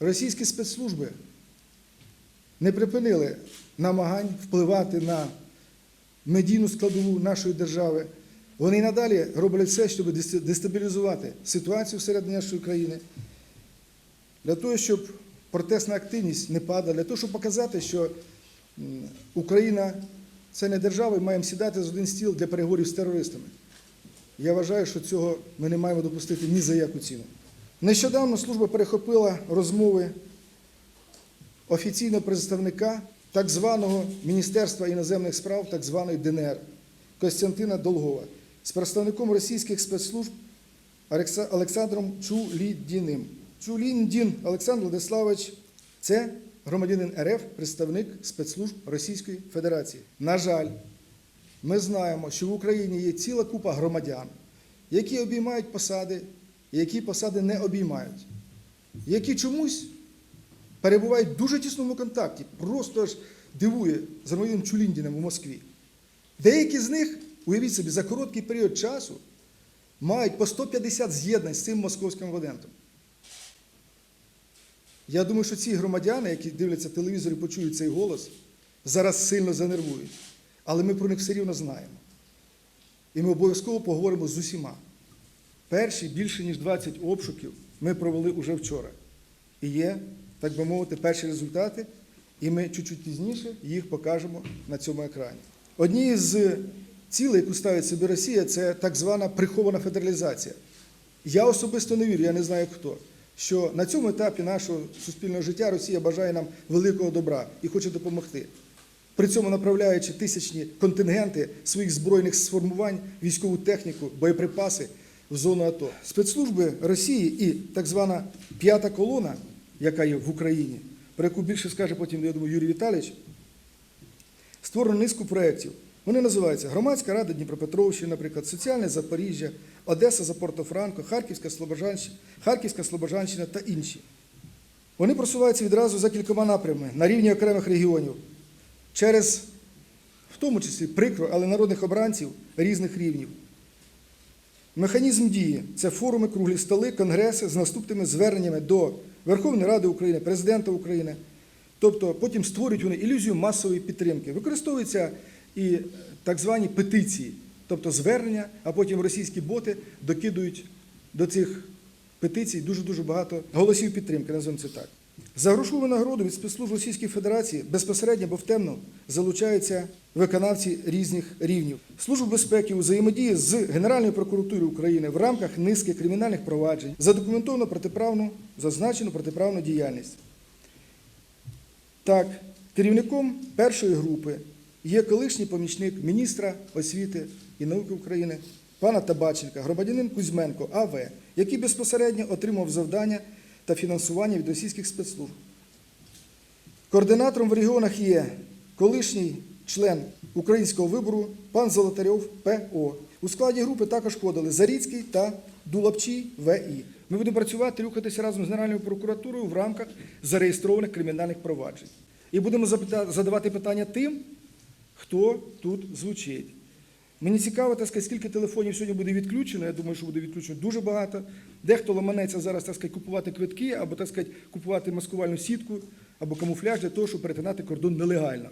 російські спецслужби не припинили намагань впливати на медійну складову нашої держави. Вони й надалі роблять все, щоб дестабілізувати ситуацію всередині нашої країни, для того, щоб протестна активність не падала, для того, щоб показати, що Україна це не держава, і маємо сідати за один стіл для переговорів з терористами. Я вважаю, що цього ми не маємо допустити ні за яку ціну. Нещодавно служба перехопила розмови офіційного представника так званого Міністерства іноземних справ, так званої ДНР Костянтина Долгова з представником російських спецслужб Олександром Чулідіним. Чуліндін Олександр Владиславович це громадянин РФ, представник спецслужб Російської Федерації. На жаль, ми знаємо, що в Україні є ціла купа громадян, які обіймають посади, які посади не обіймають, які чомусь перебувають в дуже тісному контакті, просто аж дивує з громадянином Чуліндіним у Москві. Деякі з них, уявіть собі, за короткий період часу мають по 150 з'єднань з цим московським вадентом. Я думаю, що ці громадяни, які дивляться телевізор і почують цей голос, зараз сильно занервують. Але ми про них все рівно знаємо. І ми обов'язково поговоримо з усіма. Перші більше ніж 20 обшуків ми провели уже вчора. І є, так би мовити, перші результати, і ми чуть-чуть пізніше їх покажемо на цьому екрані. Однією з цілей, яку ставить собі Росія, це так звана прихована федералізація. Я особисто не вірю, я не знаю хто, що на цьому етапі нашого суспільного життя Росія бажає нам великого добра і хоче допомогти. При цьому направляючи тисячні контингенти своїх збройних сформувань, військову техніку, боєприпаси в зону АТО. Спецслужби Росії і так звана п'ята колона, яка є в Україні, про яку більше скаже потім, я думаю, Юрій Віталійович, створено низку проєктів. Вони називаються Громадська рада Дніпропетровщини, наприклад, Соціальне Запоріжжя, Одеса за Порто-Франко, Харківська Слобожанщина, Харківська Слобожанщина та інші. Вони просуваються відразу за кількома напрямами на рівні окремих регіонів через, в тому числі прикро, але народних обранців різних рівнів. Механізм дії це форуми, круглі столи, конгреси з наступними зверненнями до Верховної Ради України, Президента України. Тобто потім створюють вони ілюзію масової підтримки. Використовуються і так звані петиції, тобто звернення, а потім російські боти докидують до цих петицій дуже-дуже багато голосів підтримки, називаємо це так. За грошову нагороду від спецслужб Російської Федерації безпосередньо або втемно залучаються виконавці різних рівнів. Служба безпеки у взаємодії з Генеральною прокуратурою України в рамках низки кримінальних проваджень задокументовано протиправну зазначену протиправну діяльність. Так, керівником першої групи є колишній помічник міністра освіти і науки України пана Табаченка, громадянин Кузьменко АВ, який безпосередньо отримав завдання та фінансування від російських спецслужб. Координатором в регіонах є колишній член українського вибору пан Золотарьов ПО. У складі групи також входили Заріцький та Дулапчий ВІ. Ми будемо працювати, рухатися разом з Генеральною прокуратурою в рамках зареєстрованих кримінальних проваджень. І будемо задавати питання тим, хто тут звучить. Мені цікаво, так сказати, скільки телефонів сьогодні буде відключено. Я думаю, що буде відключено дуже багато. Дехто ламанеться зараз, так сказати, купувати квитки або так сказати, купувати маскувальну сітку або камуфляж для того, щоб перетинати кордон нелегально.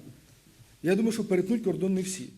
Я думаю, що перетнуть кордон не всі.